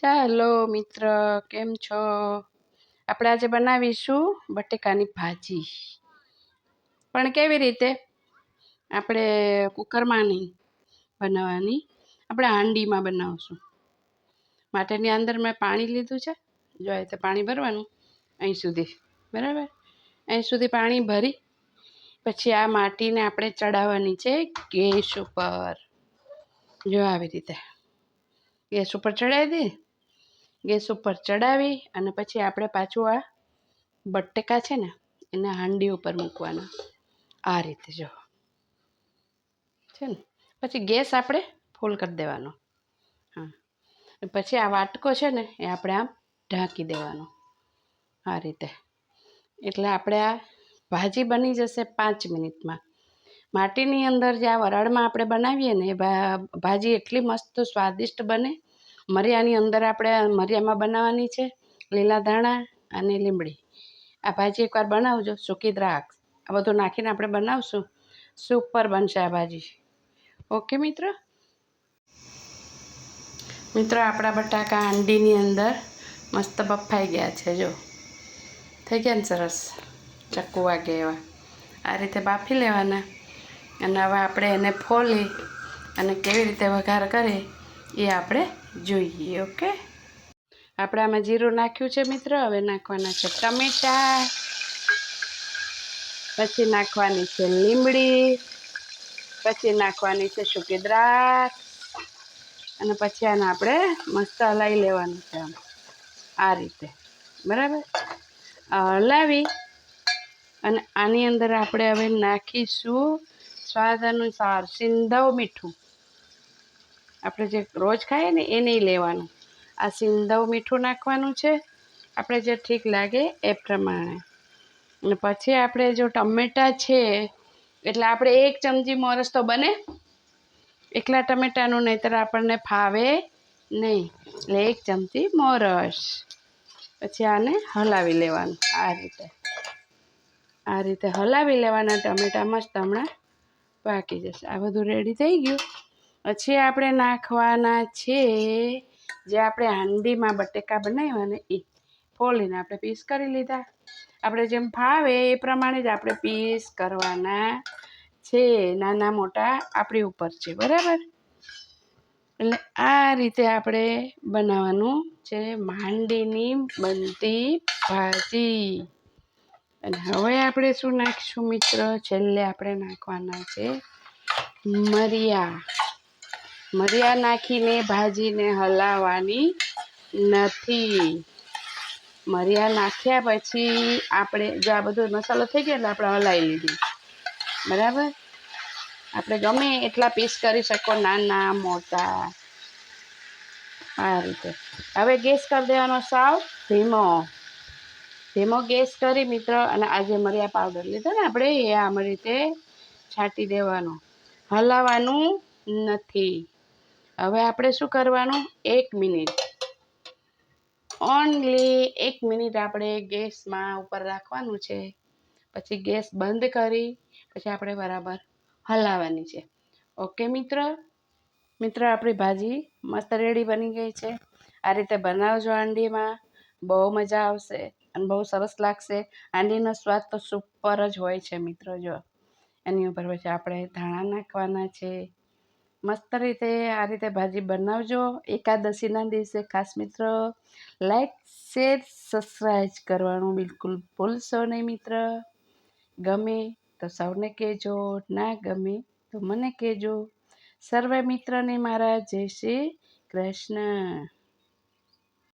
ચાલો મિત્ર, કેમ છો? આપણે આજે બનાવીશું બટેકાની ભાજી. પણ કેવી રીતે? આપણે કુકરમાં નહીં બનાવવાની, આપણે હાંડીમાં બનાવશું. માટેની અંદર મેં પાણી લીધું છે. જો તો પાણી ભરવાનું, અહીં સુધી. બરાબર? અહીં સુધી પાણી ભરી, પછી આ માટીને આપણે ચડાવવાની છે ગેસ ઉપર. જો આવી રીતે. ગેસ ઉપર ચડાવી દઈએ. ગેસ ઉપર ચડાવી અને પછી આપણે પાછું આ બટેકા છે ને, એને હાંડી ઉપર મૂકવાના. આ રીતે જો. છે ને? પછી ગેસ આપણે ફૂલ કરી દેવાનો. હા. પછી આ વાટકો છે ને, એ આપણે આમ ઢાંકી દેવાનો. આ રીતે. એટલે આપણે આ ભાજી બની જશે પાંચ મિનિટમાં. માટીની અંદર જે આ વરાળમાં આપણે બનાવીએ ને, એ ભાજી એટલી મસ્ત સ્વાદિષ્ટ બને મરિયાની અંદર આપણે મરિયામાં બનાવવાની છે, લીલા ધાણા અને લીમડી આ ભાજી એકવાર બનાવજો, સૂકી દ્રાક્ષ. આ બધું નાખીને આપણે બનાવશું. સુપર બનશે આ ભાજી. ઓકે મિત્ર? મિત્રો, આપણા બટાકા હાંડીની અંદર મસ્ત બફાઈ ગયા છે, જો. થઈ ગયા ને સરસ? ચક્કુ વાગે એવા. આ રીતે બાફી લેવાના. અને હવે આપણે એને ફોલી અને કેવી રીતે વઘાર કરીએ એ આપણે જોઈએ, ઓકે? આપણે આમાં જીરું નાખ્યું છે મિત્ર, હવે નાખવાના છે ટમેટા, પછી નાખવાની છે લીમડી પછી નાખવાની છે સૂકી દ્રાક્ષ, અને પછી આને આપણે મસ્ત હલાવી લેવાનું છે આમ, આ રીતે. બરાબર? હલાવી અને આની અંદર આપણે હવે નાખીશું સ્વાદ અનુસાર સિંધવ મીઠું. આપણે જે રોજ ખાઈએ ને એ નહીં લેવાનું. આ સિંધવ મીઠું નાખવાનું છે. આપણે જે ઠીક લાગે એ પ્રમાણે. અને પછી આપણે જો ટમેટાં છે, એટલે આપણે એક ચમચી મોરસ તો બને. એકલા ટમેટાનું નહીંતર આપણને ફાવે નહીં. એટલે એક ચમચી મોરસ. પછી આને હલાવી લેવાનું આ રીતે. આ રીતે હલાવી લેવાના ટમેટા મસ્ત હમણાં પાકી જશે. આ બધું રેડી થઈ ગયું. પછી આપણે નાખવાના છે જે આપણે હાંડીમાં બટેકા બનાવ્યા ને એ. ફોલીને આપણે પીસ કરી લીધા. આપણે જેમ ફાવે એ પ્રમાણે જ આપણે પીસ કરવાના છે નાના મોટા આપણી ઉપર છે, બરાબર? એટલે આ રીતે આપણે બનાવવાનું છે માંડીની બનતી ભાજી. અને હવે આપણે શું નાખીશું મિત્ર? છેલ્લે આપણે નાખવાના છે મરિયા. મરિયા નાખીને, ભાજીને હલાવવાની નથી. મરિયા નાખ્યા પછી આપણે જો આ બધો મસાલો થઈ ગયો એટલે આપણે હલાવી લીધી. બરાબર? આપણે ગમે એટલા પીસ કરી શકો, નાના, મોટા. આ રીતે. હવે ગેસ કરી દેવાનો સાવ ધીમો. ધીમો ગેસ કરી મિત્ર, અને આજે મરિયા પાવડર લીધો ને આપણે, એ આમ રીતે છાંટી દેવાનો. હલાવવાનું નથી. હવે આપણે શું કરવાનું? એક મિનિટ. ઓનલી એક મિનિટ આપણે ગેસમાં ઉપર રાખવાનું છે. પછી ગેસ બંધ કરી, પછી આપણે બરાબર હલાવવાની છે. ઓકે મિત્ર? મિત્ર, આપણી ભાજી મસ્ત રેડી બની ગઈ છે. આ રીતે બનાવજો હાંડીમાં બહુ મજા આવશે અને બહુ સરસ લાગશે. હાંડીનો સ્વાદ તો સુપર જ હોય છે મિત્રો, જો. એની ઉપર પછી આપણે ધાણા નાખવાના છે. મસ્ત રીતે આ રીતે ભાજી બનાવજો. એકાદશીના દિવસે ખાસ મિત્રો લાઈક શેર સબસ્ક્રાઈબ કરવાનું બિલકુલ ભૂલશો નહીં મિત્ર. ગમે તો સૌને કહેજો, ના ગમે તો મને કહેજો. સર્વે મિત્રને મારા જય શ્રી કૃષ્ણ.